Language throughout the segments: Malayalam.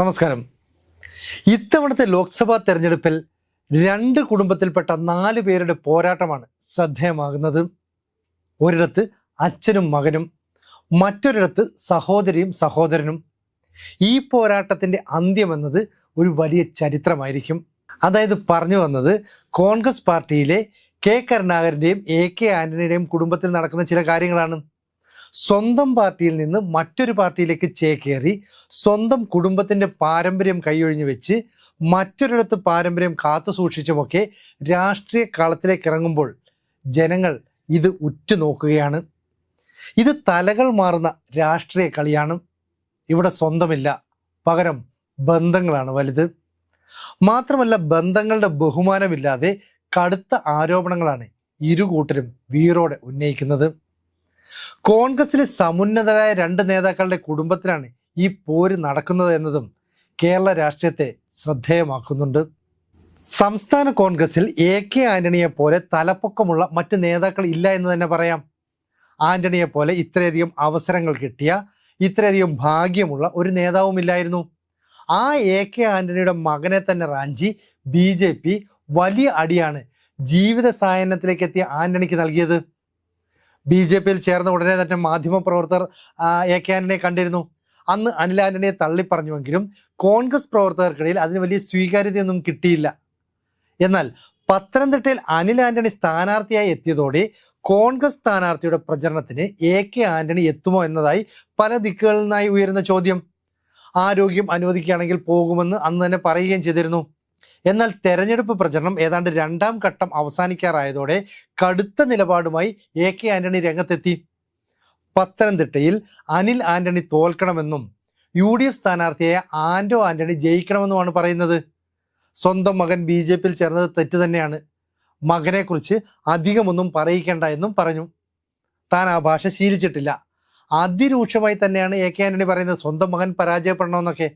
നമസ്കാരം. ഇത്തവണത്തെ ലോക്സഭാ തെരഞ്ഞെടുപ്പിൽ രണ്ട് കുടുംബത്തിൽപ്പെട്ട നാല് പേരുടെ പോരാട്ടമാണ് ശ്രദ്ധേയമാകുന്നത്. ഒരിടത്ത് അച്ഛനും മകനും മറ്റൊരിടത്ത് സഹോദരിയും സഹോദരനും. ഈ പോരാട്ടത്തിന്റെ അന്ത്യമെന്നത് ഒരു വലിയ ചരിത്രമായിരിക്കും. അതായത് പറഞ്ഞു വന്നത് കോൺഗ്രസ് പാർട്ടിയിലെ കെ കരുണാകരന്റെയും എ കെ ആന്റണിയുടെയും കുടുംബത്തിൽ നടക്കുന്ന ചില കാര്യങ്ങളാണ്. സ്വന്തം പാർട്ടിയിൽ നിന്ന് മറ്റൊരു പാർട്ടിയിലേക്ക് ചേക്കേറി സ്വന്തം കുടുംബത്തിന്റെ പാരമ്പര്യം കൈയൊഴിഞ്ഞു വെച്ച് മറ്റൊരിടത്ത് പാരമ്പര്യം കാത്തു സൂക്ഷിച്ചുമൊക്കെ രാഷ്ട്രീയ കളത്തിലേക്ക് ഇറങ്ങുമ്പോൾ ജനങ്ങൾ ഇത് ഉറ്റുനോക്കുകയാണ്. ഇത് തലകൾ മാറുന്ന രാഷ്ട്രീയ കളിയാണ്. ഇവിടെ സ്വന്തമില്ല പകരം ബന്ധങ്ങളാണ് വലുത്. മാത്രമല്ല ബന്ധങ്ങളുടെ ബഹുമാനമില്ലാതെ കടുത്ത ആരോപണങ്ങളാണ് ഇരു കൂട്ടരും വീറോടെ ഉന്നയിക്കുന്നത്. കോൺഗ്രസിലെ സമുന്നതരായ രണ്ട് നേതാക്കളുടെ കുടുംബത്തിലാണ് ഈ പോര് നടക്കുന്നത് എന്നതും കേരള രാഷ്ട്രീയത്തെ ശ്രദ്ധേയമാക്കുന്നുണ്ട്. സംസ്ഥാന കോൺഗ്രസിൽ എ കെ ആന്റണിയെ പോലെ തലപ്പൊക്കമുള്ള മറ്റ് നേതാക്കൾ ഇല്ല എന്ന് തന്നെ പറയാം. ആന്റണിയെ പോലെ ഇത്രയധികം അവസരങ്ങൾ കിട്ടിയ ഇത്രയധികം ഭാഗ്യമുള്ള ഒരു നേതാവുമില്ലായിരുന്നു ആ എ കെ ആന്റണിയുടെ മകനെ തന്നെ റാഞ്ചി ബി വലിയ അടിയാണ് ജീവിത സായനത്തിലേക്ക് എത്തിയ ആന്റണിക്ക് നൽകിയത്. ബി ജെ പിയിൽ ചേർന്ന ഉടനെ തന്നെ മാധ്യമപ്രവർത്തകർ എ കെ ആന്റണിയെ കണ്ടിരുന്നു. അന്ന് അനിൽ ആന്റണിയെ തള്ളിപ്പറഞ്ഞുവെങ്കിലും കോൺഗ്രസ് പ്രവർത്തകർക്കിടയിൽ അതിന് വലിയ സ്വീകാര്യതയൊന്നും കിട്ടിയില്ല. എന്നാൽ പത്തനംതിട്ടയിൽ അനിൽ ആന്റണി സ്ഥാനാർത്ഥിയായി എത്തിയതോടെ കോൺഗ്രസ് സ്ഥാനാർത്ഥിയുടെ പ്രചരണത്തിന് എ കെ ആന്റണി എത്തുമോ എന്നതായി പല ദിക്കുകളിൽ നിന്നായി ഉയരുന്ന ചോദ്യം. ആരോഗ്യം അനുവദിക്കുകയാണെങ്കിൽ പോകുമെന്ന് അന്ന് തന്നെ പറയുകയും ചെയ്തിരുന്നു. എന്നാൽ തെരഞ്ഞെടുപ്പ് പ്രചരണം ഏതാണ്ട് രണ്ടാം ഘട്ടം അവസാനിക്കാറായതോടെ കടുത്ത നിലപാടുമായി എ കെ ആന്റണി രംഗത്തെത്തി. പത്തനംതിട്ടയിൽ അനിൽ ആന്റണി തോൽക്കണമെന്നും യു ഡി എഫ് സ്ഥാനാർത്ഥിയായ ആന്റോ ആന്റണി ജയിക്കണമെന്നുമാണ് പറയുന്നത്. സ്വന്തം മകൻ ബി ജെ പിയിൽ ചേർന്നത് തെറ്റ് തന്നെയാണ്. മകനെക്കുറിച്ച് അധികമൊന്നും പറയിക്കേണ്ട എന്നും പറഞ്ഞു. താൻ ആ ഭാഷ ശീലിച്ചിട്ടില്ല. അതിരൂക്ഷമായി തന്നെയാണ് എ കെ ആന്റണി പറയുന്നത് സ്വന്തം മകൻ പരാജയപ്പെടണമെന്നൊക്കെ.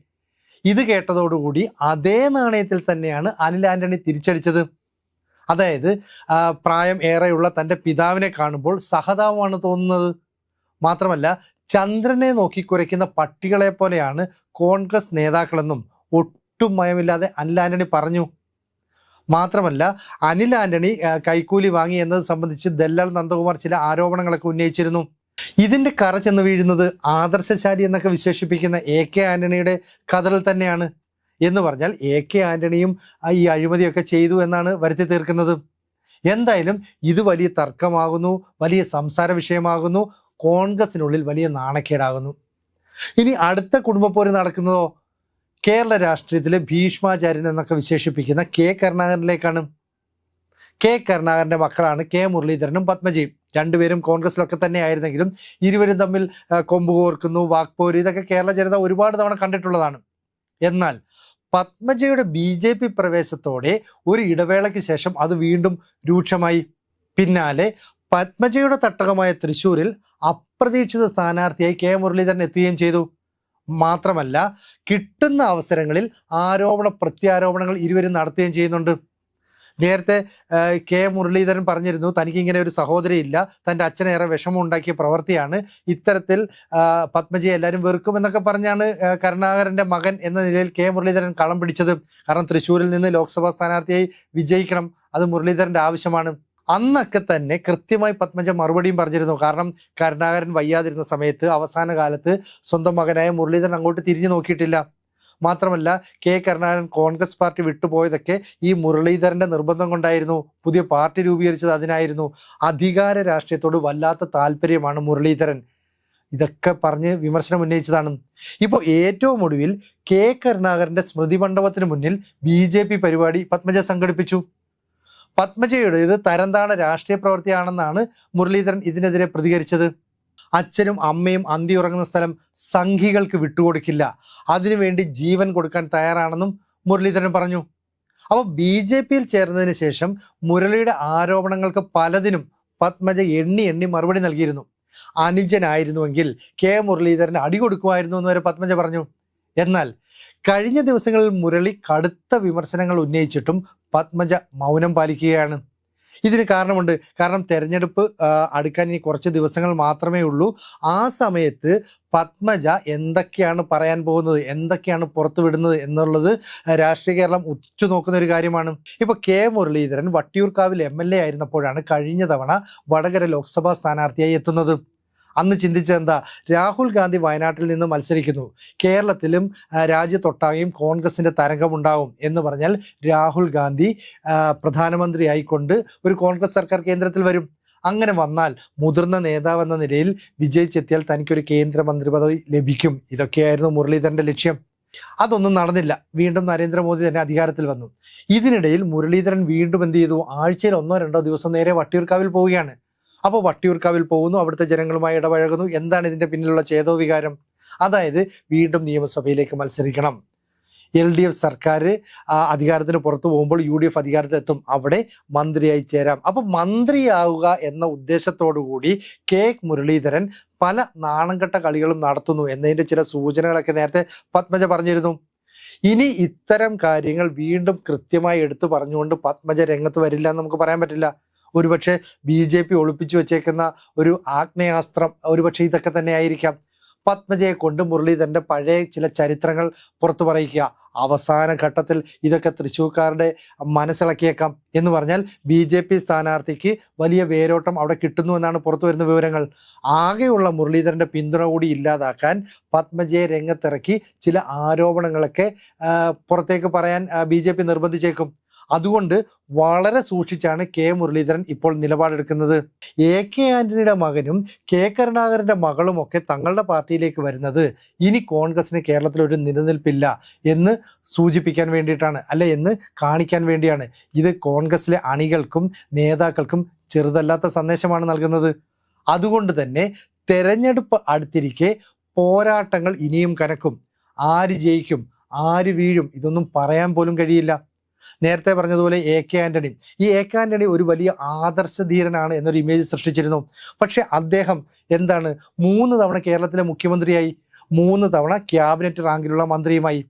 ഇത് കേട്ടതോടുകൂടി അതേ നാണയത്തിൽ തന്നെയാണ് അനിൽ ആന്റണി തിരിച്ചടിച്ചത്. അതായത് പ്രായം ഏറെയുള്ള തന്റെ പിതാവിനെ കാണുമ്പോൾ സഹതാപമാണ് തോന്നുന്നത്. മാത്രമല്ല ചന്ദ്രനെ നോക്കി കുരയ്ക്കുന്ന പട്ടികളെ പോലെയാണ് കോൺഗ്രസ് നേതാക്കളെന്നും ഒട്ടും മയമില്ലാതെ അനിൽ ആന്റണി പറഞ്ഞു. മാത്രമല്ല അനിൽ ആന്റണി കൈക്കൂലി വാങ്ങി എന്നത് സംബന്ധിച്ച് ദല്ലാൽ നന്ദകുമാർ ചില ആരോപണങ്ങളൊക്കെ ഉന്നയിച്ചിരുന്നു. ഇതിന്റെ കറ ചെന്ന് വീഴുന്നത് ആദർശശാലി എന്നൊക്കെ വിശേഷിപ്പിക്കുന്ന എ കെ ആന്റണിയുടെ കഥകൾ തന്നെയാണ്. എന്ന് പറഞ്ഞാൽ എ കെ ആന്റണിയും ഈ അഴിമതിയൊക്കെ ചെയ്തു എന്നാണ് വരുത്തി തീർക്കുന്നത്. എന്തായാലും ഇത് വലിയ തർക്കമാകുന്നു വലിയ സംസാര വിഷയമാകുന്നു കോൺഗ്രസിനുള്ളിൽ വലിയ നാണക്കേടാകുന്നു. ഇനി അടുത്ത കുടുംബപ്പോര് നടക്കുന്നതോ? കേരള രാഷ്ട്രീയത്തിലെ ഭീഷ്മാചാര്യൻ എന്നൊക്കെ വിശേഷിപ്പിക്കുന്ന കെ കരുണാകരനിലേക്കാണ്. കെ കരുണാകരന്റെ മക്കളാണ് കെ മുരളീധരനും പത്മജിയും. രണ്ടുപേരും കോൺഗ്രസിലൊക്കെ തന്നെ ആയിരുന്നെങ്കിലും ഇരുവരും തമ്മിൽ കൊമ്പ് കോർക്കുന്നു വാക്പോര് ഇതൊക്കെ കേരള ജനത ഒരുപാട് തവണ കണ്ടിട്ടുള്ളതാണ്. എന്നാൽ പത്മജയുടെ ബി ജെ പി പ്രവേശത്തോടെ ഒരു ഇടവേളയ്ക്ക് ശേഷം അത് വീണ്ടും രൂക്ഷമായി. പിന്നാലെ പത്മജയുടെ തട്ടകമായ തൃശൂരിൽ അപ്രതീക്ഷിത സ്ഥാനാർത്ഥിയായി കെ. മുരളീധരൻ എത്തുകയും ചെയ്തു. മാത്രമല്ല കിട്ടുന്ന അവസരങ്ങളിൽ ആരോപണ പ്രത്യാരോപണങ്ങൾ ഇരുവരും നടത്തുകയും ചെയ്യുന്നുണ്ട്. നേരത്തെ കെ. മുരളീധരൻ പറഞ്ഞിരുന്നു തനിക്ക് ഇങ്ങനെ ഒരു സഹോദരിയില്ല തന്റെ അച്ഛനേറെ വിഷമം ഉണ്ടാക്കിയ പ്രവൃത്തിയാണ്. ഇത്തരത്തിൽ പത്മജി പത്മജിയെ എല്ലാവരും വെറുക്കും എന്നൊക്കെ പറഞ്ഞാണ് കരുണാകരന്റെ മകൻ എന്ന നിലയിൽ കെ. മുരളീധരൻ കളം പിടിച്ചത്. കാരണം തൃശ്ശൂരിൽ നിന്ന് ലോക്സഭാ സ്ഥാനാർത്ഥിയായി വിജയിക്കണം. അത് മുരളീധരന്റെ ആവശ്യമാണ്. അന്നൊക്കെ തന്നെ കൃത്യമായി പത്മജ മറുപടിയും പറഞ്ഞിരുന്നു. കാരണം കരുണാകരൻ വയ്യാതിരുന്ന സമയത്ത് അവസാന കാലത്ത് സ്വന്തം മകനായ മുരളീധരൻ അങ്ങോട്ട് തിരിഞ്ഞു നോക്കിയിട്ടില്ല. മാത്രമല്ല കെ കരുണാകരൻ കോൺഗ്രസ് പാർട്ടി വിട്ടുപോയതൊക്കെ ഈ മുരളീധരന്റെ നിർബന്ധം കൊണ്ടായിരുന്നു. പുതിയ പാർട്ടി രൂപീകരിച്ചത് അതിനായിരുന്നു. അധികാര രാഷ്ട്രീയത്തോട് വല്ലാത്ത താല്പര്യമാണ് മുരളീധരൻ. ഇതൊക്കെ പറഞ്ഞ് വിമർശനം ഉന്നയിച്ചതാണ്. ഇപ്പോൾ ഏറ്റവും ഒടുവിൽ കെ കരുണാകരന്റെ സ്മൃതി മണ്ഡപത്തിന് മുന്നിൽ ബി ജെ പി പരിപാടി പത്മജ സംഘടിപ്പിച്ചു. പത്മജയുടെ ഇത് തരംതാണ രാഷ്ട്രീയ പ്രവൃത്തിയാണെന്നാണ് മുരളീധരൻ ഇതിനെതിരെ പ്രതികരിച്ചത്. അച്ഛനും അമ്മയും അന്തി ഉറങ്ങുന്ന സ്ഥലം സംഘികൾക്ക് വിട്ടുകൊടുക്കില്ല. അതിനുവേണ്ടി ജീവൻ കൊടുക്കാൻ തയ്യാറാണെന്നും മുരളീധരൻ പറഞ്ഞു. അപ്പോൾ ബി ജെ പിയിൽ ചേർന്നതിന് ശേഷം മുരളിയുടെ ആരോപണങ്ങൾക്ക് പലതിനും പത്മജ എണ്ണി എണ്ണി മറുപടി നൽകിയിരുന്നു. അനുജനായിരുന്നുവെങ്കിൽ കെ മുരളീധരൻ അടി കൊടുക്കുമായിരുന്നു എന്ന് വരെ പത്മജ പറഞ്ഞു. എന്നാൽ കഴിഞ്ഞ ദിവസങ്ങളിൽ മുരളി കടുത്ത വിമർശനങ്ങൾ ഉന്നയിച്ചിട്ടും പത്മജ മൗനം പാലിക്കുകയാണ്. ഇതിന് കാരണമുണ്ട്. കാരണം തെരഞ്ഞെടുപ്പ് അടുക്കാൻ ഇനി കുറച്ച് ദിവസങ്ങൾ മാത്രമേ ഉള്ളൂ. ആ സമയത്ത് പത്മജ എന്തൊക്കെയാണ് പറയാൻ പോകുന്നത്? എന്തൊക്കെയാണ് പുറത്തു വിടുന്നത് എന്നുള്ളത് രാഷ്ട്രീയ കേരളം ഉറ്റുനോക്കുന്ന ഒരു കാര്യമാണ്. ഇപ്പൊ കെ മുരളീധരൻ വട്ടിയൂർക്കാവിൽ എം എൽ എ ആയിരുന്നപ്പോഴാണ് കഴിഞ്ഞ തവണ വടകര ലോക്സഭാ സ്ഥാനാർത്ഥിയായി എത്തുന്നത്. അന്ന് ചിന്തിച്ചെന്താ രാഹുൽ ഗാന്ധി വയനാട്ടിൽ നിന്ന് മത്സരിക്കുന്നു. കേരളത്തിലും രാജ്യത്തൊട്ടാകെയും കോൺഗ്രസിന്റെ തരംഗമുണ്ടാവും എന്ന് പറഞ്ഞാൽ രാഹുൽ ഗാന്ധി പ്രധാനമന്ത്രി ആയിക്കൊണ്ട് ഒരു കോൺഗ്രസ് സർക്കാർ കേന്ദ്രത്തിൽ വരും. അങ്ങനെ വന്നാൽ മുതിർന്ന നേതാവ് എന്ന നിലയിൽ വിജയിച്ചെത്തിയാൽ തനിക്കൊരു കേന്ദ്രമന്ത്രി പദവി ലഭിക്കും. ഇതൊക്കെയായിരുന്നു മുരളീധരന്റെ ലക്ഷ്യം. അതൊന്നും നടന്നില്ല. വീണ്ടും നരേന്ദ്രമോദി തന്നെ അധികാരത്തിൽ വന്നു. ഇതിനിടയിൽ മുരളീധരൻ വീണ്ടും എന്ത് ചെയ്തു? ആഴ്ചയിൽ ഒന്നോ രണ്ടോ ദിവസം നേരെ വട്ടിയൂർക്കാവിൽ പോവുകയാണ്. അപ്പോൾ വട്ടിയൂർക്കാവിൽ പോകുന്നു അവിടുത്തെ ജനങ്ങളുമായി ഇടപഴകുന്നു. എന്താണ് ഇതിന്റെ പിന്നിലുള്ള ചേതോ വികാരം അതായത് വീണ്ടും നിയമസഭയിലേക്ക് മത്സരിക്കണം. എൽ ഡി എഫ് സർക്കാർ അധികാരത്തിന് പുറത്തു പോകുമ്പോൾ യു ഡി എഫ് അധികാരത്തിലെത്തും. അവിടെ മന്ത്രിയായി ചേരാം. അപ്പൊ മന്ത്രിയാവുക എന്ന ഉദ്ദേശത്തോടു കൂടി കെ മുരളീധരൻ പല നാണംകെട്ട കളികളും നടത്തുന്നു എന്നതിന്റെ ചില സൂചനകളൊക്കെ നേരത്തെ പത്മജ പറഞ്ഞിരുന്നു. ഇനി ഇത്തരം കാര്യങ്ങൾ വീണ്ടും കൃത്യമായി എടുത്തു പറഞ്ഞുകൊണ്ട് പത്മജ രംഗത്ത് വരില്ല എന്ന് നമുക്ക് പറയാൻ പറ്റില്ല. ഒരുപക്ഷെ ബി ജെ പി ഒളിപ്പിച്ചു വെച്ചേക്കുന്ന ഒരു ആഗ്നേയാസ്ത്രം ഒരുപക്ഷെ ഇതൊക്കെ തന്നെ ആയിരിക്കാം. പത്മജയെ കൊണ്ട് മുരളീധരന്റെ പഴയ ചില ചരിത്രങ്ങൾ പുറത്തു പറയിക്കുക. അവസാന ഘട്ടത്തിൽ ഇതൊക്കെ തൃശ്ശൂർക്കാരുടെ മനസ്സിളക്കിയേക്കാം എന്ന് പറഞ്ഞാൽ ബി ജെ പി സ്ഥാനാർത്ഥിക്ക് വലിയ വേരോട്ടം അവിടെ കിട്ടുന്നു എന്നാണ് പുറത്തു വരുന്ന വിവരങ്ങൾ. ആകെയുള്ള മുരളീധരന്റെ പിന്തുണ കൂടി ഇല്ലാതാക്കാൻ പത്മജയെ രംഗത്തിറക്കി ചില ആരോപണങ്ങളൊക്കെ പുറത്തേക്ക് പറയാൻ ബി നിർബന്ധിച്ചേക്കും. അതുകൊണ്ട് വളരെ സൂക്ഷിച്ചാണ് കെ മുരളീധരൻ ഇപ്പോൾ നിലപാടെടുക്കുന്നത്. എ കെ ആന്റണിയുടെ മകനും കെ കരുണാകരന്റെ മകളും ഒക്കെ തങ്ങളുടെ പാർട്ടിയിലേക്ക് വരുന്നത് ഇനി കോൺഗ്രസിന് കേരളത്തിൽ ഒരു നിലനിൽപ്പില്ല എന്ന് സൂചിപ്പിക്കാൻ വേണ്ടിയിട്ടാണ് അല്ലെ എന്ന് കാണിക്കാൻ വേണ്ടിയാണ്. ഇത് കോൺഗ്രസിലെ അണികൾക്കും നേതാക്കൾക്കും ചെറുതല്ലാത്ത സന്ദേശമാണ് നൽകുന്നത്. അതുകൊണ്ട് തന്നെ തെരഞ്ഞെടുപ്പ് അടുത്തിരിക്കെ പോരാട്ടങ്ങൾ ഇനിയും കനക്കും. ആര് ജയിക്കും ആര് വീഴും ഇതൊന്നും പറയാൻ പോലും കഴിയില്ല. നേരത്തെ പറഞ്ഞതുപോലെ എ കെ ആന്റണി. ഈ എ കെ ആന്റണി ഒരു വലിയ ആദർശധീരനാണ് എന്നൊരു ഇമേജ് സൃഷ്ടിച്ചിരുന്നു. പക്ഷെ അദ്ദേഹം എന്താണ്? മൂന്ന് തവണ കേരളത്തിലെ മുഖ്യമന്ത്രിയായി മൂന്ന് തവണ ക്യാബിനറ്റ് റാങ്കിലുള്ള മന്ത്രിയുമായി.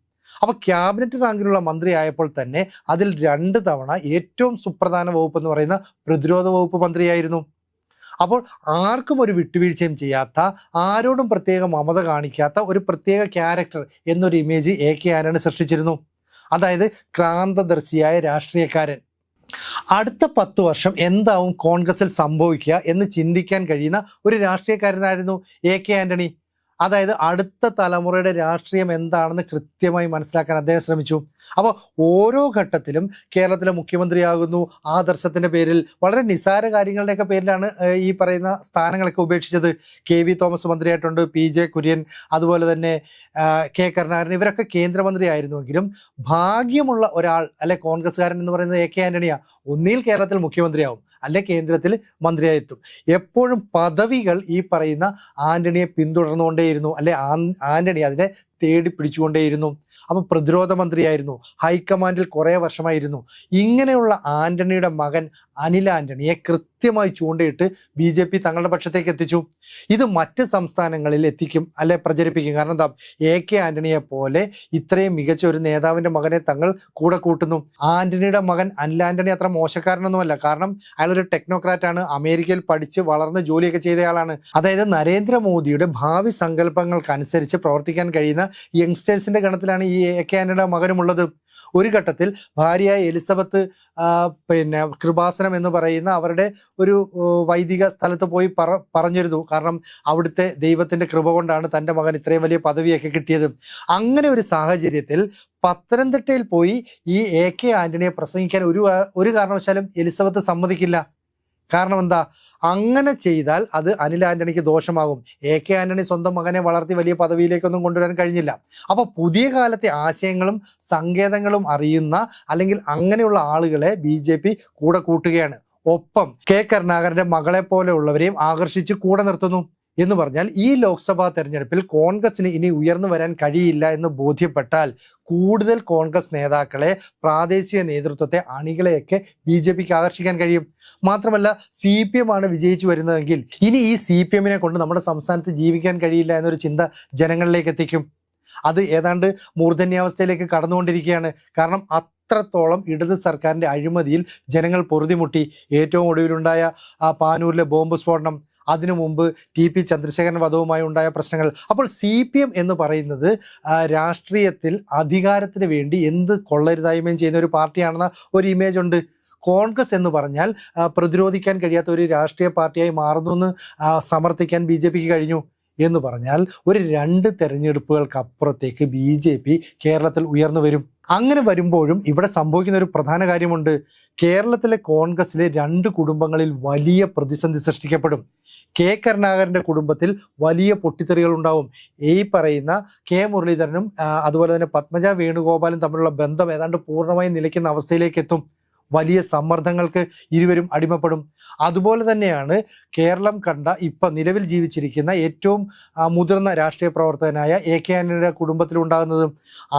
അപ്പൊ ക്യാബിനറ്റ് റാങ്കിലുള്ള മന്ത്രി ആയപ്പോൾ തന്നെ അതിൽ രണ്ട് തവണ ഏറ്റവും സുപ്രധാന വകുപ്പ് എന്ന് പറയുന്ന പ്രതിരോധ വകുപ്പ് മന്ത്രിയായിരുന്നു. അപ്പോൾ ആർക്കും ഒരു വിട്ടുവീഴ്ചയും ചെയ്യാത്ത ആരോടും പ്രത്യേക മമത കാണിക്കാത്ത ഒരു പ്രത്യേക ക്യാരക്ടർ എന്നൊരു ഇമേജ് എ കെ ആന്റണി സൃഷ്ടിച്ചിരുന്നു. അതായത് ക്രാന്തദർശിയായ രാഷ്ട്രീയക്കാരൻ. അടുത്ത പത്ത് വർഷം എന്താവും കോൺഗ്രസിൽ സംഭവിക്കുക എന്ന് ചിന്തിക്കാൻ കഴിയുന്ന ഒരു രാഷ്ട്രീയക്കാരനായിരുന്നു എ കെ ആന്റണി. അതായത് അടുത്ത തലമുറയുടെ രാഷ്ട്രീയം എന്താണെന്ന് കൃത്യമായി മനസ്സിലാക്കാൻ അദ്ദേഹം ശ്രമിച്ചു. അപ്പോൾ ഓരോ ഘട്ടത്തിലും കേരളത്തിലെ മുഖ്യമന്ത്രിയാകുന്നു ആദർശത്തിന്റെ പേരിൽ വളരെ നിസാര കാര്യങ്ങളുടെയൊക്കെ പേരിലാണ് ഈ പറയുന്ന സ്ഥാനങ്ങളൊക്കെ ഉപേക്ഷിച്ചത്. കെ വി തോമസ് മന്ത്രിയായിട്ടുണ്ട് പി ജെ കുര്യൻ അതുപോലെ തന്നെ കെ കരുണാകരൻ. ഇവരൊക്കെ കേന്ദ്രമന്ത്രി ആയിരുന്നുവെങ്കിലും ഭാഗ്യമുള്ള ഒരാൾ അല്ലെ കോൺഗ്രസ്സുകാരൻ എന്ന് പറയുന്നത് എ കെ ആന്റണിയാണ് ഒന്നിൽ കേരളത്തിൽ മുഖ്യമന്ത്രിയാവും അല്ലെ കേന്ദ്രത്തിൽ മന്ത്രിയായി എത്തും എപ്പോഴും പദവികൾ ഈ പറയുന്ന ആന്റണിയെ പിന്തുടർന്നുകൊണ്ടേയിരുന്നു അല്ലെ ആന്റണി അതിനെ തേടി പിടിച്ചുകൊണ്ടേയിരുന്നു. അപ്പൊ പ്രതിരോധ മന്ത്രിയായിരുന്നു. ഹൈക്കമാൻഡിൽ കുറേ വർഷമായിരുന്നു. ഇങ്ങനെയുള്ള ആന്റണിയുടെ മകൻ അനിൽ ആന്റണിയെ കൃത്യമായി ചൂണ്ടയിട്ട് ബി ജെ പി തങ്ങളുടെ പക്ഷത്തേക്ക് എത്തിച്ചു. ഇത് മറ്റ് സംസ്ഥാനങ്ങളിൽ എത്തിക്കും അല്ലെ പ്രചരിപ്പിക്കും. കാരണം എന്താ? എ കെ ആന്റണിയെ പോലെ ഇത്രയും മികച്ച ഒരു നേതാവിന്റെ മകനെ തങ്ങൾ കൂടെ കൂട്ടുന്നു. ആന്റണിയുടെ മകൻ അനിൽ ആന്റണി അത്ര മോശക്കാരനൊന്നുമല്ല. കാരണം അയാളൊരു ടെക്നോക്രാറ്റാണ്. അമേരിക്കയിൽ പഠിച്ച് വളർന്ന് ജോലിയൊക്കെ ചെയ്തയാളാണ് അതായത് നരേന്ദ്രമോദിയുടെ ഭാവി സങ്കല്പങ്ങൾക്കനുസരിച്ച് പ്രവർത്തിക്കാൻ കഴിയുന്ന യങ്സ്റ്റേഴ്സിന്റെ ഗണത്തിലാണ് ഈ എ കാനഡ മകനുമുള്ളത് ഒരു ഘട്ടത്തിൽ ഭാര്യയായ എലിസബത്ത് പിന്നെ കൃപാസനം എന്ന് പറയുന്ന അവരുടെ ഒരു വൈദിക സ്ഥലത്ത് പോയി പറ പറഞ്ഞിരുന്നു. കാരണം അവിടുത്തെ ദൈവത്തിന്റെ കൃപ കൊണ്ടാണ് തന്റെ മകൻ ഇത്രയും വലിയ പദവിയൊക്കെ കിട്ടിയത്. അങ്ങനെ ഒരു സാഹചര്യത്തിൽ പത്തനംതിട്ടയിൽ പോയി ഈ എ കെ ആന്റണിയെ പ്രസംഗിക്കാൻ ഒരു ഒരു കാരണവശാലും എലിസബത്ത് സമ്മതിക്കില്ല. കാരണം എന്താ? അങ്ങനെ ചെയ്താൽ അത് അനിൽ ആന്റണിക്ക് ദോഷമാകും. എ കെ ആന്റണി സ്വന്തം മകനെ വളർത്തി വലിയ പദവിയിലേക്കൊന്നും കൊണ്ടുവരാൻ കഴിഞ്ഞില്ല. അപ്പൊ പുതിയ കാലത്തെ ആശയങ്ങളും സങ്കേതങ്ങളും അറിയുന്ന അല്ലെങ്കിൽ അങ്ങനെയുള്ള ആളുകളെ ബി കൂടെ കൂട്ടുകയാണ്. ഒപ്പം കെ കരുണാകരന്റെ മകളെ പോലെയുള്ളവരെയും ആകർഷിച്ച് കൂടെ നിർത്തുന്നു. എന്ന് പറഞ്ഞാൽ ഈ ലോക്സഭാ തെരഞ്ഞെടുപ്പിൽ കോൺഗ്രസിന് ഇനി ഉയർന്നു വരാൻ കഴിയില്ല എന്ന് ബോധ്യപ്പെട്ടാൽ കൂടുതൽ കോൺഗ്രസ് നേതാക്കളെ പ്രാദേശിക നേതൃത്വത്തെ അണികളെയൊക്കെ ബി ജെ പിക്ക് ആകർഷിക്കാൻ കഴിയും. മാത്രമല്ല സി പി എം ആണ് വിജയിച്ചു വരുന്നതെങ്കിൽ ഇനി ഈ സി പി എമ്മിനെ കൊണ്ട് നമ്മുടെ സംസ്ഥാനത്ത് ജീവിക്കാൻ കഴിയില്ല എന്നൊരു ചിന്ത ജനങ്ങളിലേക്ക് എത്തിക്കും. അത് ഏതാണ്ട് മൂർധന്യാവസ്ഥയിലേക്ക് കടന്നുകൊണ്ടിരിക്കുകയാണ്. കാരണം അത്രത്തോളം ഇടത് സർക്കാരിന്റെ അഴിമതിയിൽ ജനങ്ങൾ പൊറുതിമുട്ടി. ഏറ്റവും ഒടുവിലുണ്ടായ ആ പാനൂരിലെ ബോംബ് സ്ഫോടനം അതിനു മുമ്പ് ടി പി ചന്ദ്രശേഖരൻ വധവുമായി ഉണ്ടായ പ്രശ്നങ്ങൾ. അപ്പോൾ സി പി എം എന്ന് പറയുന്നത് രാഷ്ട്രീയത്തിൽ അധികാരത്തിന് വേണ്ടി എന്ത് കൊള്ളരുതായ്മയും ചെയ്യുന്ന ഒരു പാർട്ടിയാണെന്ന ഒരു ഇമേജ് ഉണ്ട്. കോൺഗ്രസ് എന്ന് പറഞ്ഞാൽ പ്രതിരോധിക്കാൻ കഴിയാത്ത ഒരു രാഷ്ട്രീയ പാർട്ടിയായി മാറുന്നു എന്ന് സമർത്ഥിക്കാൻ ബി ജെ പിക്ക് കഴിഞ്ഞു എന്ന് പറഞ്ഞാൽ ഒരു രണ്ട് തെരഞ്ഞെടുപ്പുകൾക്ക് അപ്പുറത്തേക്ക് ബി ജെ പി കേരളത്തിൽ ഉയർന്നു വരും. അങ്ങനെ വരുമ്പോഴും ഇവിടെ സംഭവിക്കുന്ന ഒരു പ്രധാന കാര്യമുണ്ട്. കേരളത്തിലെ കോൺഗ്രസിലെ രണ്ട് കുടുംബങ്ങളിൽ വലിയ പ്രതിസന്ധി സൃഷ്ടിക്കപ്പെടും. കെ കരുണാകരന്റെ കുടുംബത്തിൽ വലിയ പൊട്ടിത്തെറികൾ ഉണ്ടാവും. ഈ പറയുന്ന കെ മുരളീധരനും അതുപോലെ തന്നെ പത്മജ വേണുഗോപാലും തമ്മിലുള്ള ബന്ധം ഏതാണ്ട് പൂർണമായും നിലയ്ക്കുന്ന അവസ്ഥയിലേക്ക് എത്തും. വലിയ സമ്മർദ്ദങ്ങൾക്ക് ഇരുവരും അടിമപ്പെടും. അതുപോലെ തന്നെയാണ് കേരളം കണ്ട ഇപ്പം നിലവിൽ ജീവിച്ചിരിക്കുന്ന ഏറ്റവും മുതിർന്ന രാഷ്ട്രീയ പ്രവർത്തകനായ എ കെ ആന്റണിയുടെ കുടുംബത്തിലുണ്ടാകുന്നത്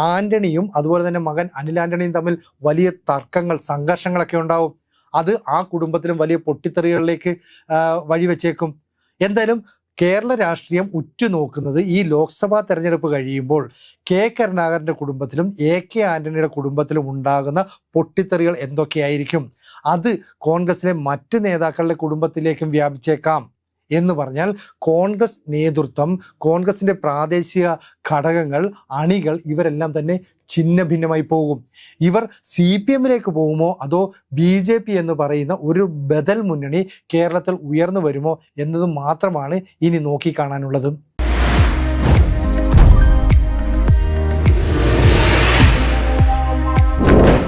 ആന്റണിയും അതുപോലെ തന്നെ മകൻ അനിൽ ആന്റണിയും തമ്മിൽ വലിയ തർക്കങ്ങൾ സംഘർഷങ്ങളൊക്കെ ഉണ്ടാവും. അത് ആ കുടുംബത്തിലും വലിയ പൊട്ടിത്തെറികളിലേക്ക് വഴിവെച്ചേക്കും. എന്തായാലും കേരള രാഷ്ട്രീയം ഉറ്റുനോക്കുന്നത് ഈ ലോക്സഭാ തെരഞ്ഞെടുപ്പ് കഴിയുമ്പോൾ കെ കരുണാകരന്റെ കുടുംബത്തിലും എ കെ ആന്റണിയുടെ കുടുംബത്തിലും ഉണ്ടാകുന്ന പൊട്ടിത്തെറികൾ എന്തൊക്കെയായിരിക്കും? അത് കോൺഗ്രസിലെ മറ്റ് നേതാക്കളുടെ കുടുംബത്തിലേക്കും വ്യാപിച്ചേക്കാം. എന്ന് പറഞ്ഞാൽ കോൺഗ്രസ് നേതൃത്വം കോൺഗ്രസിന്റെ പ്രാദേശിക ഘടകങ്ങൾ അണികൾ ഇവരെല്ലാം തന്നെ ഛിന്ന ഭിന്നമായി പോകും. ഇവർ സി പി എമ്മിലേക്ക് പോകുമോ അതോ ബി ജെ പി എന്ന് പറയുന്ന ഒരു ബദൽ മുന്നണി കേരളത്തിൽ ഉയർന്നു വരുമോ എന്നത് മാത്രമാണ് ഇനി നോക്കിക്കാണാനുള്ളത്.